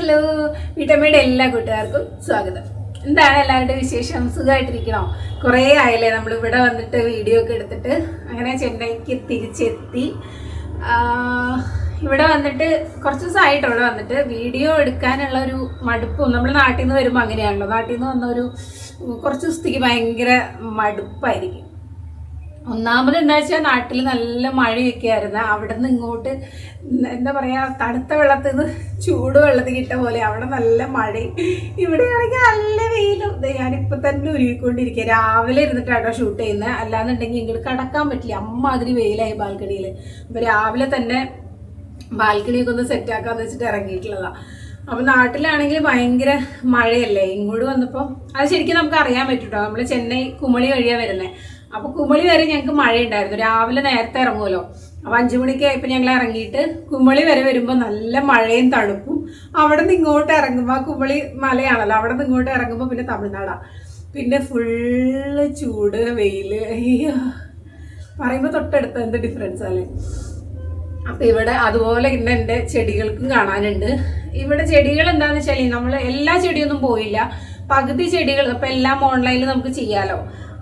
Hello വീട്ടമ്മയുടെ എല്ലാ കൂട്ടുകാർക്കും സ്വാഗതം. എന്താണ് എല്ലാവരുടെ വിശേഷം? സുഖമായിട്ടിരിക്കണോ? കുറേ ആയില്ലേ നമ്മൾ ഇവിടെ വന്നിട്ട് വീഡിയോ ഒക്കെ എടുത്തിട്ട്. അങ്ങനെ ചെന്നൈക്ക് തിരിച്ചെത്തി. ഇവിടെ വന്നിട്ട് കുറച്ച് ദിവസമായിട്ട് ഇവിടെ വന്നിട്ട് വീഡിയോ എടുക്കാനുള്ള ഒരു മടുപ്പും. നമ്മൾ നാട്ടിൽ നിന്ന് വരുമ്പോൾ അങ്ങനെയാണല്ലോ. നാട്ടിൽ നിന്ന് വന്ന ഒരു കുറച്ച് ദിവസത്തേക്ക് ഭയങ്കര മടുപ്പായിരിക്കും. ഒന്നാമത് എന്താ വെച്ചാൽ നാട്ടിൽ നല്ല മഴയൊക്കെ ആയിരുന്നു. അവിടെ നിന്ന് ഇങ്ങോട്ട് എന്താ പറയുക തണുത്ത വെള്ളത്തിൽ നിന്ന് ചൂട് വെള്ളത്തിൽ കിട്ട പോലെ അവിടെ നല്ല മഴയും. ഇവിടെ ആണെങ്കിൽ നല്ല വെയിലും. ഞാനിപ്പോൾ തന്നെ ഉരുവിക്കൊണ്ടിരിക്കുക രാവിലെ ഇരുന്നിട്ടാണ് ഷൂട്ട് ചെയ്യുന്നത് അല്ലാന്നുണ്ടെങ്കിൽ ഇങ്ങോട്ട് കടക്കാൻ പറ്റില്ല. അമ്മാതിരി വെയിലായി ബാൽക്കണിയിൽ അപ്പോൾ രാവിലെ തന്നെ ബാൽക്കണിയൊക്കെ ഒന്ന് സെറ്റാക്കാന്ന് വെച്ചിട്ട് ഇറങ്ങിയിട്ടുള്ളതാണ് അപ്പം നാട്ടിലാണെങ്കിൽ ഭയങ്കര മഴയല്ലേ? ഇങ്ങോട്ട് വന്നപ്പോൾ അത് ശരിക്കും നമുക്ക് അറിയാൻ പറ്റും കേട്ടോ നമ്മൾ ചെന്നൈ കുമളി വഴിയാണ് വരുന്നത് അപ്പോൾ കുമളി വരെ ഞങ്ങൾക്ക് മഴയുണ്ടായിരുന്നു. രാവിലെ നേരത്തെ ഇറങ്ങുമല്ലോ അപ്പൊ അഞ്ചു മണിക്ക് ആയപ്പോ ഞങ്ങൾ ഇറങ്ങിയിട്ട് കുമളി വരെ വരുമ്പോൾ നല്ല മഴയും തണുപ്പും. അവിടെ നിന്ന് ഇങ്ങോട്ട് ഇറങ്ങുമ്പോൾ കുമളി മലയാണല്ലോ. അവിടെ നിന്ന് ഇങ്ങോട്ട് ഇറങ്ങുമ്പോൾ പിന്നെ തമിഴ്നാടാ. പിന്നെ ഫുള്ള് ചൂട് വെയിൽ. അയ്യോ. പറയുമ്പോൾ തൊട്ടടുത്ത് എന്ത് ഡിഫറൻസ് അല്ലേ? അപ്പൊ ഇവിടെ അതുപോലെ ഇന്ന് എന്റെ ചെടികൾക്കും കാണാനുണ്ട്. ഇവിടെ ചെടികൾ എന്താന്ന് വെച്ചാൽ നമ്മൾ എല്ലാ ചെടിയൊന്നും പോയില്ല. പകുതി ചെടികൾ അപ്പൊ എല്ലാം ഓൺലൈനിൽ നമുക്ക് ചെയ്യാലോ.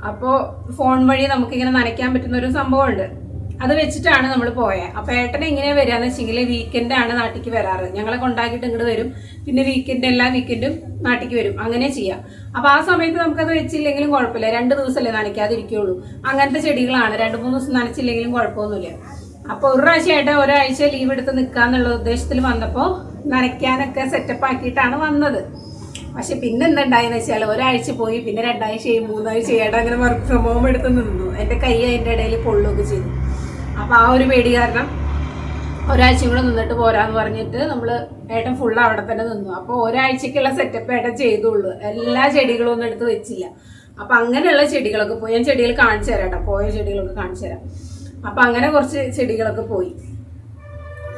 അപ്പോൾ ഫോൺ വഴി നമുക്ക് ഇങ്ങനെ നനയ്ക്കാൻ പറ്റുന്ന ഒരു സംഭവമുണ്ട്. അത് വെച്ചിട്ടാണ് നമ്മൾ പോയത് അപ്പൊ ഏട്ടൻ എങ്ങനെയാ വരികയെന്ന് വെച്ചെങ്കിൽ വീക്കെൻഡ് ആണ് നാട്ടിലേക്ക് വരാറ്. ഞങ്ങളെ കൊണ്ടാക്കിയിട്ട് ഇങ്ങോട്ട് വരും. പിന്നെ വീക്കെൻഡ് എല്ലാ വീക്കെൻഡും നാട്ടിലേക്ക് വരും. അങ്ങനെ ചെയ്യാം. അപ്പൊ ആ സമയത്ത് നമുക്കത് വെച്ചില്ലെങ്കിലും കുഴപ്പമില്ല. രണ്ട് ദിവസമല്ലേ നനയ്ക്കാതിരിക്കുള്ളൂ. അങ്ങനത്തെ ചെടികളാണ്. രണ്ട് മൂന്ന് ദിവസം നനച്ചില്ലെങ്കിലും കുഴപ്പമൊന്നുമില്ല. അപ്പൊ ഒരു പ്രാവശ്യമായിട്ട് ഒരാഴ്ച ലീവ് എടുത്ത് നിൽക്കാന്നുള്ള ഉദ്ദേശത്തിൽ വന്നപ്പോൾ നനയ്ക്കാനൊക്കെ സെറ്റപ്പ് ആക്കിയിട്ടാണ് വന്നത്. പക്ഷെ പിന്നെ എന്തുണ്ടായെന്ന് വെച്ചാൽ ഒരാഴ്ച പോയി പിന്നെ രണ്ടാഴ്ചയായി മൂന്നാഴ്ചയായിട്ട് അങ്ങനെ വർക്ക് ഫ്രം ഹോം എടുത്ത് നിന്നു. എന്റെ കൈ അതിന്റെ ഇടയിൽ പൊള്ളുകയൊക്കെ ചെയ്തു. അപ്പോൾ ആ ഒരു പേടി കാരണം ഒരാഴ്ച കൂടെ നിന്നിട്ട് പോരാന്ന് പറഞ്ഞിട്ട് നമ്മൾ ഏട്ടൻ ഫുൾ അവിടെ തന്നെ നിന്നു. അപ്പോൾ ഒരാഴ്ചക്കുള്ള സെറ്റപ്പ് ഏട്ടൻ ചെയ്തുള്ളൂ. എല്ലാ ചെടികളും ഒന്നും എടുത്ത് വെച്ചില്ല. അപ്പൊ അങ്ങനെയുള്ള ചെടികളൊക്കെ പോയി. ഞാൻ ചെടികൾ കാണിച്ചു തരാം കേട്ടോ. പോയ ചെടികളൊക്കെ കാണിച്ചു തരാം. അപ്പൊ അങ്ങനെ കുറച്ച് ചെടികളൊക്കെ പോയി.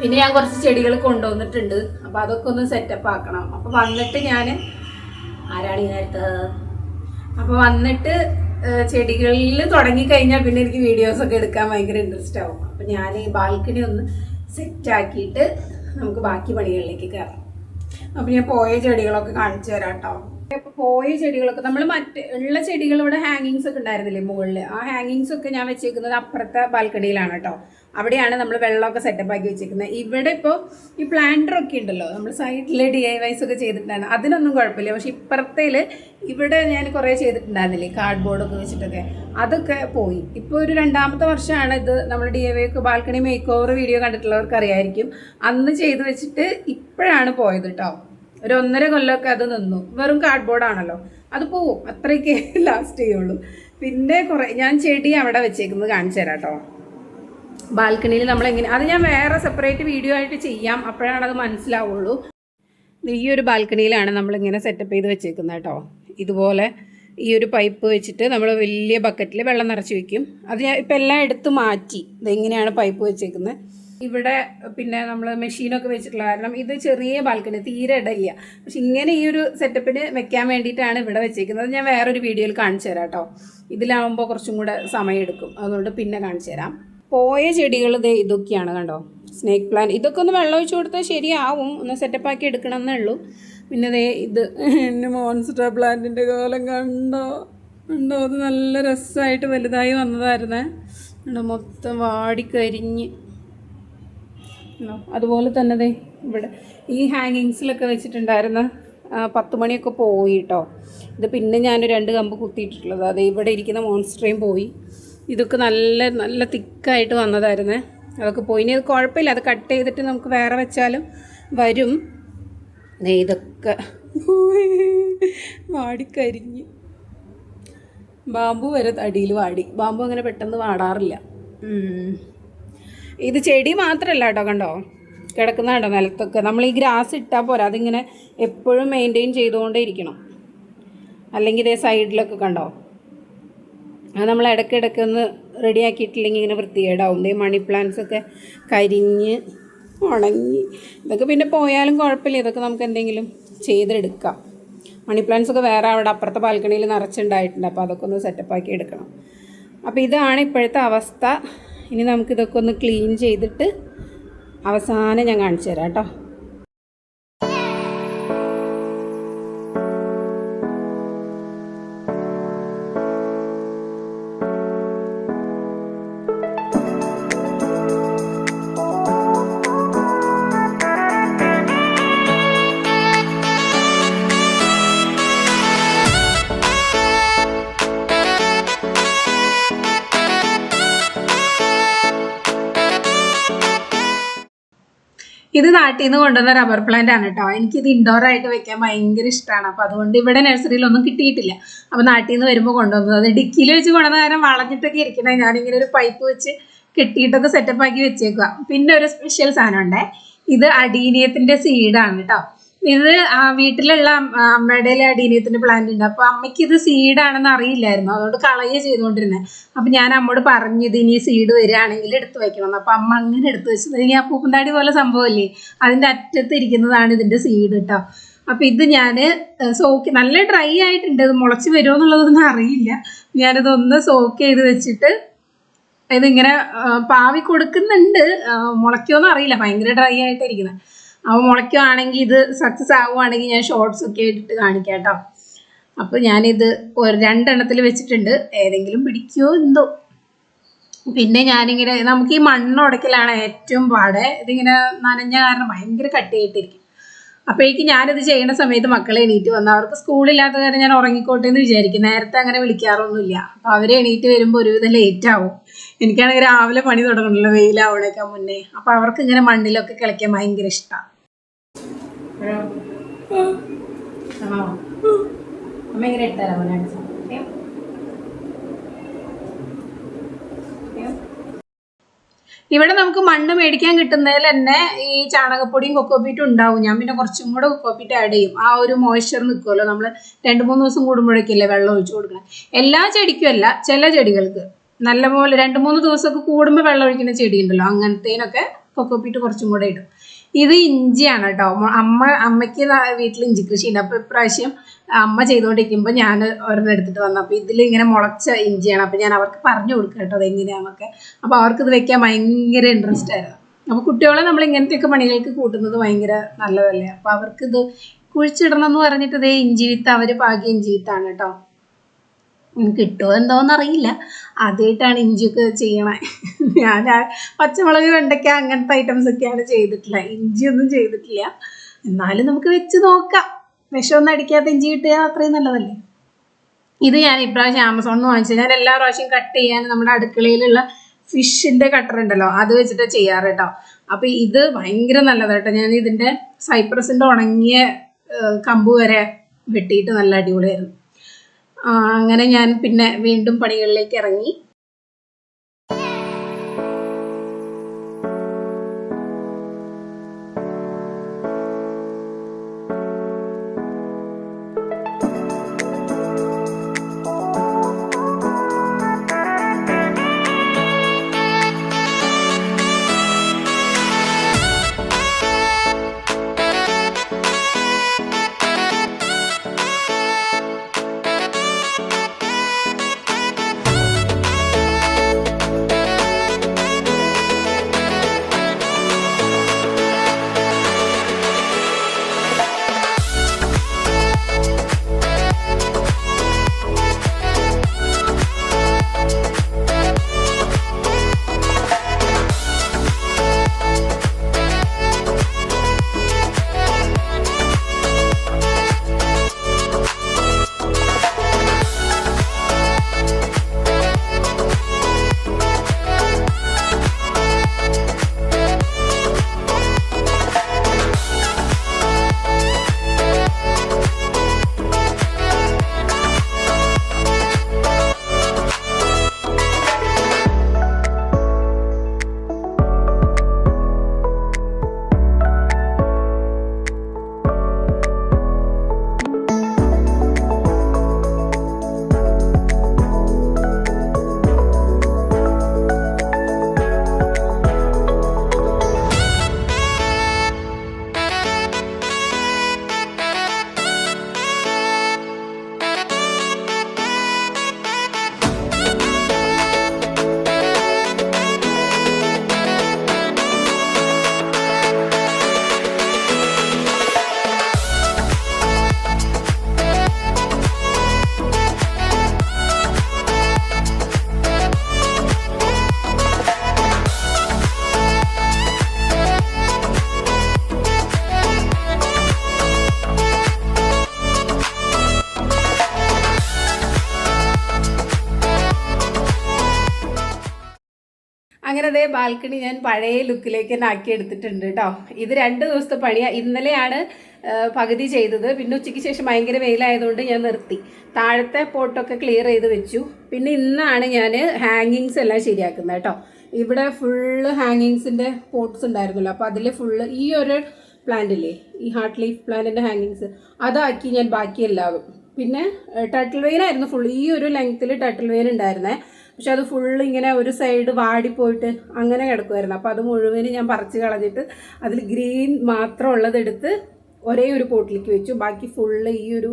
പിന്നെ ഞാൻ കുറച്ച് ചെടികൾ കൊണ്ടുവന്നിട്ടുണ്ട്. അപ്പൊ അതൊക്കെ ഒന്ന് സെറ്റപ്പ് ആക്കണം. അപ്പൊ വന്നിട്ട് ഞാൻ ആരാണ് അപ്പൊ വന്നിട്ട് ചെടികളിൽ തുടങ്ങി കഴിഞ്ഞാൽ പിന്നെ എനിക്ക് വീഡിയോസ് ഒക്കെ എടുക്കാൻ ഭയങ്കര ഇൻട്രസ്റ്റ് ആവും. അപ്പൊ ഞാൻ ഈ ബാൽക്കണി ഒന്ന് സെറ്റ് ആക്കിയിട്ട് നമുക്ക് ബാക്കി പണികളിലേക്ക് കയറാം അപ്പൊ ഞാൻ പോയ ചെടികളൊക്കെ കാണിച്ചു തരാം കേട്ടോ പോയ ചെടികളൊക്കെ നമ്മൾ മറ്റ് ഉള്ള ചെടികൾ ഇവിടെ ഹാങ്ങിങ്സ് ഒക്കെ ഉണ്ടായിരുന്നില്ലേ മുകളിൽ ആ ഹാങ്ങിങ്സ് ഒക്കെ ഞാൻ വെച്ചേക്കുന്നത് അപ്പുറത്തെ ബാൽക്കണിയിലാണ് കേട്ടോ. അവിടെയാണ് നമ്മൾ വെള്ളമൊക്കെ സെറ്റപ്പ് ആക്കി വെച്ചിരിക്കുന്നത് ഇവിടെ ഇപ്പോൾ ഈ പ്ലാന്ററൊക്കെ ഉണ്ടല്ലോ നമ്മൾ സൈഡിൽ ഡി ഐ വൈസ് ഒക്കെ ചെയ്തിട്ടുണ്ടായിരുന്നു. അതിനൊന്നും കുഴപ്പമില്ല. പക്ഷെ ഇപ്പുറത്തേൽ ഇവിടെ ഞാൻ കുറേ ചെയ്തിട്ടുണ്ടായിരുന്നില്ലേ? കാർഡ് ബോർഡൊക്കെ വെച്ചിട്ടൊക്കെ. അതൊക്കെ പോയി. ഇപ്പോൾ ഒരു രണ്ടാമത്തെ വർഷമാണ് ഇത് നമ്മൾ ഡി ഐ വൈ ഒക്കെ ബാൽക്കണി മേക്ക് ഓവർ വീഡിയോ കണ്ടിട്ടുള്ളവർക്ക് അറിയായിരിക്കും. അന്ന് ചെയ്ത് വെച്ചിട്ട് ഇപ്പോഴാണ് പോയത് കേട്ടോ ഒരു ഒന്നര കൊല്ലമൊക്കെ അത് നിന്നു. വെറും കാർഡ് ബോർഡാണല്ലോ അത് പോവും. അത്രയൊക്കെ ലാസ്റ്റ് ചെയ്യുള്ളൂ. പിന്നെ കുറേ ഞാൻ ചെടി അവിടെ വെച്ചേക്കുന്നത് കാണിച്ചു തരാം കേട്ടോ ബാൽക്കണിയിൽ നമ്മൾ എങ്ങനെ അത് ഞാൻ വേറെ സെപ്പറേറ്റ് വീഡിയോ ആയിട്ട് ചെയ്യാം. അപ്പോഴാണ് അത് മനസ്സിലാവുള്ളൂ. ഈ ഒരു ബാൽക്കണിയിലാണ് നമ്മളിങ്ങനെ സെറ്റപ്പ് ചെയ്ത് വെച്ചേക്കുന്നത് കേട്ടോ. ഇതുപോലെ ഈ ഒരു പൈപ്പ് വെച്ചിട്ട് നമ്മൾ വലിയ ബക്കറ്റിൽ വെള്ളം നിറച്ച് വെക്കും. അത് ഞാൻ ഇപ്പം എല്ലാം എടുത്ത് മാറ്റി. ഇതെങ്ങനെയാണ് പൈപ്പ് വെച്ചേക്കുന്നത്? ഇവിടെ പിന്നെ നമ്മൾ മെഷീനൊക്കെ വെച്ചിട്ടുള്ള കാരണം ഇത് ചെറിയ ബാൽക്കണി തീരെ ഇടയില്ല. പക്ഷെ ഇങ്ങനെ ഈ ഒരു സെറ്റപ്പിന് വെക്കാൻ വേണ്ടിയിട്ടാണ് ഇവിടെ വെച്ചേക്കുന്നത്. ഞാൻ വേറൊരു വീഡിയോയിൽ കാണിച്ചു തരാം കേട്ടോ. ഇതിലാവുമ്പോൾ കുറച്ചും കൂടെ സമയമെടുക്കും അതുകൊണ്ട് പിന്നെ കാണിച്ചു തരാം. പോയ ചെടികൾ ദേ ഇതൊക്കെയാണ് കണ്ടോ? സ്നേക്ക് പ്ലാൻ ഇതൊക്കെ ഒന്ന് വെള്ളം ഒഴിച്ചു കൊടുത്താൽ ശരിയാവും. ഒന്ന് സെറ്റപ്പ് ആക്കി എടുക്കണം എന്നേ ഉള്ളൂ. പിന്നെ ദേ ഇത് എന്റെ മോൺസ്റ്റർ പ്ലാന്റിന്റെ കോലം കണ്ടോ? കണ്ടോ? അത് നല്ല രസമായിട്ട് വലുതായി വന്നതായിരുന്നേ. കണ്ടോ? മൊത്തം വാടിക്കരിഞ്ഞ്. ഉണ്ടോ? അതുപോലെ തന്നെ ദേ ഇവിടെ ഈ ഹാങ്ങിങ്സിലൊക്കെ വെച്ചിട്ടുണ്ടായിരുന്ന പത്ത് മണിയൊക്കെ പോയി കേട്ടോ ഇത് പിന്നെ ഞാൻ രണ്ട് കമ്പ് കുത്തിയിട്ടുള്ളത്. അത് ഇവിടെ ഇരിക്കുന്ന മോൺസ്റ്ററേയും പോയി. ഇതൊക്കെ നല്ല നല്ല തിക്കായിട്ട് വന്നതായിരുന്നേ. അതൊക്കെ പോയി. ഇനി അത് കുഴപ്പമില്ല. അത് കട്ട് ചെയ്തിട്ട് നമുക്ക് വേറെ വെച്ചാലും വരും. നെയ്തൊക്കെ. വാടിക്കരിഞ്ഞ്. ബാമ്പു വരെ അടിയിൽ വാടി. ബാമ്പു അങ്ങനെ പെട്ടെന്ന് വാടാറില്ല. ഇത് ചെടി മാത്രമല്ല കേട്ടോ കണ്ടോ? കിടക്കുന്ന കണ്ടോ നിലത്തൊക്കെ. നമ്മൾ ഈ ഗ്രാസ് ഇട്ടാൽ പോരാ. അതിങ്ങനെ എപ്പോഴും മെയിന്റെയിൻ ചെയ്തുകൊണ്ടേ ഇരിക്കണം. അല്ലെങ്കിൽ ഇതേ സൈഡിലൊക്കെ കണ്ടോ? അത് നമ്മൾ ഇടയ്ക്കിടയ്ക്ക് ഒന്ന് റെഡി ആക്കിയിട്ടില്ലെങ്കിൽ ഇങ്ങനെ വൃത്തികേടാവും. ഈ മണി പ്ലാന്റ്സ് ഒക്കെ കരിഞ്ഞ് ഉണങ്ങി. ഇതൊക്കെ പിന്നെ പോയാലും കുഴപ്പമില്ല. ഇതൊക്കെ നമുക്ക് എന്തെങ്കിലും ചെയ്തെടുക്കാം. മണി പ്ലാന്റ്സ് ഒക്കെ വേറെ അവിടെ അപ്പുറത്തെ ബാൽക്കണിയിൽ നിറച്ചുണ്ടായിട്ടുണ്ട്. അപ്പോൾ അതൊക്കെ ഒന്ന് സെറ്റപ്പ് ആക്കി എടുക്കണം. അപ്പോൾ ഇതാണ് ഇപ്പോഴത്തെ അവസ്ഥ. ഇനി നമുക്കിതൊക്കെ ഒന്ന് ക്ലീൻ ചെയ്തിട്ട് അവസാനം ഞാൻ കാണിച്ചു തരാം കേട്ടോ. ഇത് നാട്ടിൽ നിന്ന് കൊണ്ടുവന്ന റബ്ബർ പ്ലാന്റ് ആണ് കേട്ടോ ഇത് ഇൻഡോർ ആയിട്ട് വെക്കാൻ ഭയങ്കര ഇഷ്ടമാണ് അപ്പോൾ അതുകൊണ്ട് ഇവിടെ നഴ്സറിയിലൊന്നും കിട്ടിയിട്ടില്ല. അപ്പോൾ നാട്ടിൽ നിന്ന് വരുമ്പോൾ കൊണ്ടുവന്നത് അത് ഡിക്കിയിൽ വെച്ച് കൊണ്ടുവന്ന കാരണം വളഞ്ഞിട്ടൊക്കെ ഇരിക്കണേ. ഞാനിങ്ങനെ ഒരു പൈപ്പ് വെച്ച് കെട്ടിയിട്ടൊക്കെ സെറ്റപ്പ് ആക്കി വെച്ചേക്കുക പിന്നെ ഒരു സ്പെഷ്യൽ സാധനം ഉണ്ടേ. ഇത് അടീനിയത്തിന്റെ സീഡാണ് കേട്ടോ ഇത് വീട്ടിലുള്ള അമ്മ- അമ്മയുടെ അടീനിയത്തിന്റെ പ്ലാന്റ് ഉണ്ട്. അപ്പൊ അമ്മയ്ക്ക് ഇത് സീഡ് ആണെന്ന് അറിയില്ലായിരുന്നു. അതുകൊണ്ട് കളയെ ചെയ്തുകൊണ്ടിരുന്നത് അപ്പൊ ഞാൻ അമ്മോട് പറഞ്ഞു ഇത് ഇനി സീഡ് വരികയാണെങ്കിൽ എടുത്തു വെക്കണം. അപ്പൊ അമ്മ അങ്ങനെ എടുത്തു വെച്ചത്. ഇനി ആ പൂപ്പന്താടി പോലെ സംഭവമല്ലേ? അതിന്റെ അറ്റത്ത് ഇരിക്കുന്നതാണ് ഇതിന്റെ സീഡ് കേട്ടോ അപ്പൊ ഇത് ഞാൻ സോക്ക് നല്ല ഡ്രൈ ആയിട്ടുണ്ട്. ഇത് മുളച്ച് വരുമോ എന്നുള്ളതൊന്നും അറിയില്ല. ഞാനിതൊന്ന് സോക്ക് ചെയ്ത് വെച്ചിട്ട് ഇതിങ്ങനെ പാവി കൊടുക്കുന്നുണ്ട്. ആ, അറിയില്ല. ഭയങ്കര ഡ്രൈ ആയിട്ടിരിക്കുന്നത് അപ്പോൾ മുളയ്ക്കുവാണെങ്കിൽ ഇത് സക്സസ് ആവുകയാണെങ്കിൽ ഞാൻ ഷോർട്സ് ഒക്കെ ഇട്ടിട്ട് കാണിക്കാം കേട്ടോ. അപ്പോൾ ഞാനിത് ഒരു രണ്ടെണ്ണത്തിൽ വെച്ചിട്ടുണ്ട്. ഏതെങ്കിലും പിടിക്കുമോ എന്തോ. പിന്നെ ഞാനിങ്ങനെ നമുക്ക് ഈ മണ്ണ് ഉടക്കലാണ് ഏറ്റവും പാടെ. ഇതിങ്ങനെ നനഞ്ഞ കാരണം ഭയങ്കര കട്ടിയായിട്ടിരിക്കും. അപ്പോഴേക്കും ഞാനിത് ചെയ്യുന്ന സമയത്ത് മക്കളെ എണീറ്റ് വന്നു അവർക്ക് സ്കൂളില്ലാത്ത കാര്യം ഞാൻ ഉറങ്ങിക്കോട്ടെ എന്ന് വിചാരിക്കും. നേരത്തെ അങ്ങനെ വിളിക്കാറൊന്നുമില്ല. അപ്പോൾ അവരെ എണീറ്റ് വരുമ്പോൾ ഒരുവിധം ലേറ്റ് ആവും. എനിക്കാണെങ്കിൽ രാവിലെ പണി തുടങ്ങണമല്ലോ വെയിലാവണേക്കാൻ മുന്നേ. അപ്പോൾ അവർക്ക് ഇങ്ങനെ മണ്ണിലൊക്കെ കളിക്കാൻ ഭയങ്കര ഇഷ്ടമാണ് അമ്മ ഇങ്ങനെ ഇട്ടാലോ ഇവിടെ നമുക്ക് മണ്ണ് മേടിക്കാൻ കിട്ടുന്നതിൽ തന്നെ ഈ ചാണകപ്പൊടിയും കൊക്കോപ്പീറ്റും ഉണ്ടാവും. ഞാൻ പിന്നെ കുറച്ചും കൂടെ കൊക്കോപ്പീറ്റ് ആഡ് ചെയ്യും. ആ ഒരു മോയ്സ്ചർ നിൽക്കുമല്ലോ നമ്മൾ രണ്ട് മൂന്ന് ദിവസം കൂടുമ്പോഴേക്കല്ലേ വെള്ളം ഒഴിച്ചു കൊടുക്കണം. എല്ലാ ചെടിക്കും അല്ല ചില ചെടികൾക്ക് നല്ലപോലെ രണ്ട് മൂന്ന് ദിവസമൊക്കെ കൂടുമ്പോൾ വെള്ളം ഒഴിക്കുന്ന ചെടി ഉണ്ടല്ലോ അങ്ങനത്തേനൊക്കെ കൊക്കോപ്പീറ്റ് കുറച്ചും കൂടെ ഇടും. ഇത് ഇഞ്ചിയാണ് കേട്ടോ. അമ്മ അമ്മയ്ക്ക് വീട്ടിൽ ഇഞ്ചി കൃഷി ഉണ്ട് അപ്പോൾ ഇപ്രാവശ്യം അമ്മ ചെയ്തുകൊണ്ടിരിക്കുമ്പോൾ ഞാൻ ഒരെണ്ണം എടുത്തിട്ട് വന്നു. അപ്പോൾ ഇതിൽ ഇങ്ങനെ മുളച്ച ഇഞ്ചിയാണ്. അപ്പോൾ ഞാൻ അവർക്ക് പറഞ്ഞു കൊടുക്കുക കേട്ടോ അതെങ്ങനെയാണെന്നൊക്കെ അപ്പോൾ അവർക്ക് ഇത് വെക്കാൻ ഭയങ്കര ഇൻട്രസ്റ്റ് ആയിരുന്നു. അപ്പോൾ കുട്ടികളെ നമ്മൾ ഇങ്ങനത്തെയൊക്കെ പണികൾക്ക് കൂട്ടുന്നത് ഭയങ്കര നല്ലതല്ലേ? അപ്പോൾ അവർക്ക് ഇത് കുഴിച്ചിടണം എന്ന് പറഞ്ഞിട്ട് ഇതേ ഇഞ്ചി വിത്ത് അവർ പാകിയ ഇഞ്ചി വിത്താണ് കേട്ടോ. കിട്ടുമോ എന്തോന്ന് അറിയില്ല ആദ്യമായിട്ടാണ് ഇഞ്ചിയൊക്കെ ചെയ്യണേ. ഞാൻ പച്ചമുളക് വെണ്ടയ്ക്ക അങ്ങനത്തെ ഐറ്റംസ് ഒക്കെയാണ് ചെയ്തിട്ടുള്ളത് ഇഞ്ചിയൊന്നും ചെയ്തിട്ടില്ല. എന്നാലും നമുക്ക് വെച്ച് നോക്കാം. വിഷമൊന്നും അടിക്കാത്ത ഇഞ്ചി കിട്ടുക അത്രയും നല്ലതല്ലേ? ഇത് ഞാൻ ഇപ്രാവശ്യം ആമസോണിൽ നിന്ന് വാങ്ങിച്ചത്. ഞാൻ എല്ലാ പ്രാവശ്യം കട്ട് ചെയ്യാൻ നമ്മുടെ അടുക്കളയിലുള്ള ഫിഷിന്റെ കട്ടർ ഉണ്ടല്ലോ അത് വെച്ചിട്ട് ചെയ്യാറ് കേട്ടോ അപ്പൊ ഇത് ഭയങ്കര നല്ലതാണ് കേട്ടോ ഞാൻ ഇതിന്റെ സൈപ്രസിന്റെ ഉണങ്ങിയ കമ്പ് വരെ വെട്ടിയിട്ട് നല്ല അടിപൊളിയായിരുന്നു. അങ്ങനെ ഞാൻ പിന്നെ വീണ്ടും പണികളിലേക്ക് ഇറങ്ങി. അങ്ങനെ അതേ ബാൽക്കണി ഞാൻ പഴയ ലുക്കിലേക്ക് തന്നെ ആക്കി എടുത്തിട്ടുണ്ട് കേട്ടോ ഇത് രണ്ട് ദിവസത്തെ പണിയാണ് ഇന്നലെയാണ് പകുതി ചെയ്തത്. പിന്നെ ഉച്ചയ്ക്ക് ശേഷം ഭയങ്കര വെയിലായതുകൊണ്ട് ഞാൻ നിർത്തി. താഴത്തെ പോട്ടൊക്കെ ക്ലിയർ ചെയ്ത് വെച്ചു. പിന്നെ ഇന്നാണ് ഞാൻ ഹാങ്ങിങ്സ് എല്ലാം ശരിയാക്കുന്നത് കേട്ടോ ഇവിടെ ഫുള്ള് ഹാങ്ങിങ്സിന്റെ പോട്ട്സ് ഉണ്ടായിരുന്നല്ലോ. അപ്പോൾ അതിൽ ഫുള്ള് ഈ ഒരു പ്ലാന്റ് ഇല്ലേ ഈ ഹാർട്ട് ലീഫ് പ്ലാന്റിന്റെ ഹാങ്ങിങ്സ് അതാക്കി ഞാൻ ബാക്കി എല്ലാവരും പിന്നെ ടട്ടിൽ വെയിനായിരുന്നു ഫുൾ ഈ ഒരു ലെങ്ത്തിൽ ടട്ടിൽ വെയിൻ ഉണ്ടായിരുന്നേ. പക്ഷെ അത് ഫുള്ള് ഇങ്ങനെ ഒരു സൈഡ് വാടിപ്പോയിട്ട് അങ്ങനെ കിടക്കുമായിരുന്നു അപ്പോൾ അത് മുഴുവനും ഞാൻ പറിച്ച് കളഞ്ഞിട്ട് അതിൽ ഗ്രീൻ മാത്രം ഉള്ളതെടുത്ത് ഒരേ ഒരു പോട്ടിലേക്ക് വെച്ചു. ബാക്കി ഫുള്ള് ഈ ഒരു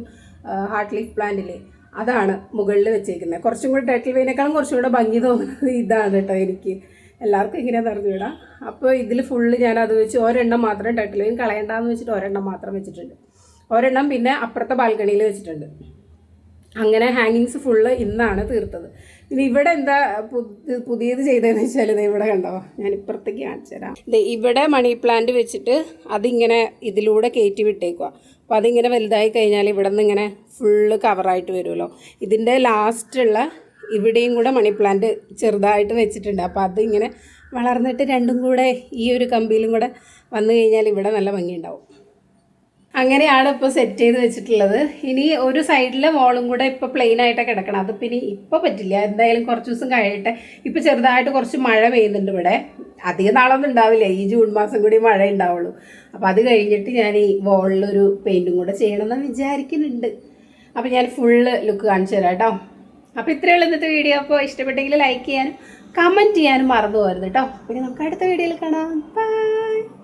ഹാർട്ട് ലീഫ് പ്ലാന്റിലെ അതാണ് മുകളിൽ വെച്ചേക്കുന്നത്. കുറച്ചും കൂടി ടൈറ്റിൽ വെയിനേക്കാളും കുറച്ചും കൂടെ ഭംഗി തോന്നുന്നത് ഇതാണ് കേട്ടോ എനിക്ക്. എല്ലാവർക്കും ഇങ്ങനെ തറഞ്ഞു വിടാം. അപ്പോൾ ഇതിൽ ഫുള്ള് ഞാൻ അത് വെച്ച് ഒരെണ്ണം മാത്രം ടൈറ്റിൽ വെയിൻ കളയണ്ടെന്ന് വെച്ചിട്ട് ഒരെണ്ണം മാത്രം വെച്ചിട്ടുണ്ട്. ഒരെണ്ണം പിന്നെ അപ്പുറത്തെ ബാൽക്കണിയിൽ വെച്ചിട്ടുണ്ട്. അങ്ങനെ ഹാങ്ങിങ്സ് ഫുള്ള് ഇന്നാണ് തീർത്തത്. ഇനി ഇവിടെ എന്താ പുതിയത് ചെയ്തതെന്ന് വെച്ചാൽ ഇത് ഇവിടെ കണ്ടോ? ഞാൻ ഇപ്പുറത്തേക്ക് കാണിച്ചു തരാം. ദേ ഇവിടെ മണി പ്ലാന്റ് വെച്ചിട്ട് അതിങ്ങനെ ഇതിലൂടെ കയറ്റി വിട്ടേക്കുക അപ്പോൾ അതിങ്ങനെ വലുതായി കഴിഞ്ഞാൽ ഇവിടെ നിന്ന് ഇങ്ങനെ ഫുള്ള് കവറായിട്ട് വരുമല്ലോ. ഇതിന്റെ ലാസ്റ്റുള്ള ഇവിടെയും കൂടെ മണി പ്ലാന്റ് ചെറുതായിട്ട് വെച്ചിട്ടുണ്ട്. അപ്പോൾ അതിങ്ങനെ വളർന്നിട്ട് രണ്ടും കൂടെ ഈ ഒരു കമ്പിയിലും കൂടെ വന്നു കഴിഞ്ഞാൽ ഇവിടെ നല്ല ഭംഗിയുണ്ടാവും. അങ്ങനെയാണ് ഇപ്പോൾ സെറ്റ് ചെയ്ത് വെച്ചിട്ടുള്ളത്. ഇനി ഒരു സൈഡിലെ വോളും കൂടെ ഇപ്പോൾ പ്ലെയിൻ ആയിട്ട് കിടക്കണം അതിപ്പോൾ ഇനി ഇപ്പോൾ പറ്റില്ല. എന്തായാലും കുറച്ച് ദിവസം കഴിയട്ടെ. ഇപ്പോൾ ചെറുതായിട്ട് കുറച്ച് മഴ പെയ്യുന്നുണ്ട് ഇവിടെ. അധികം നാളൊന്നും ഉണ്ടാവില്ല. ഈ ജൂൺ മാസം കൂടി മഴ ഉണ്ടാവുള്ളൂ. അപ്പോൾ അത് കഴിഞ്ഞിട്ട് ഞാൻ ഈ വോളിലൊരു പെയിന്റും കൂടെ ചെയ്യണമെന്ന് വിചാരിക്കുന്നുണ്ട്. അപ്പോൾ ഞാൻ ഫുള്ള് ലുക്ക് കാണിച്ചു തരാം കേട്ടോ. അപ്പോൾ ഉള്ളൂ ഇന്നത്തെ വീഡിയോ അപ്പോൾ ഇഷ്ടപ്പെട്ടെങ്കിൽ ലൈക്ക് ചെയ്യാനും കമന്റ് ചെയ്യാനും മറന്നു പോകരുത് കേട്ടോ. പിന്നെ നമുക്ക് അടുത്ത വീഡിയോയിൽ കാണാം. ബൈ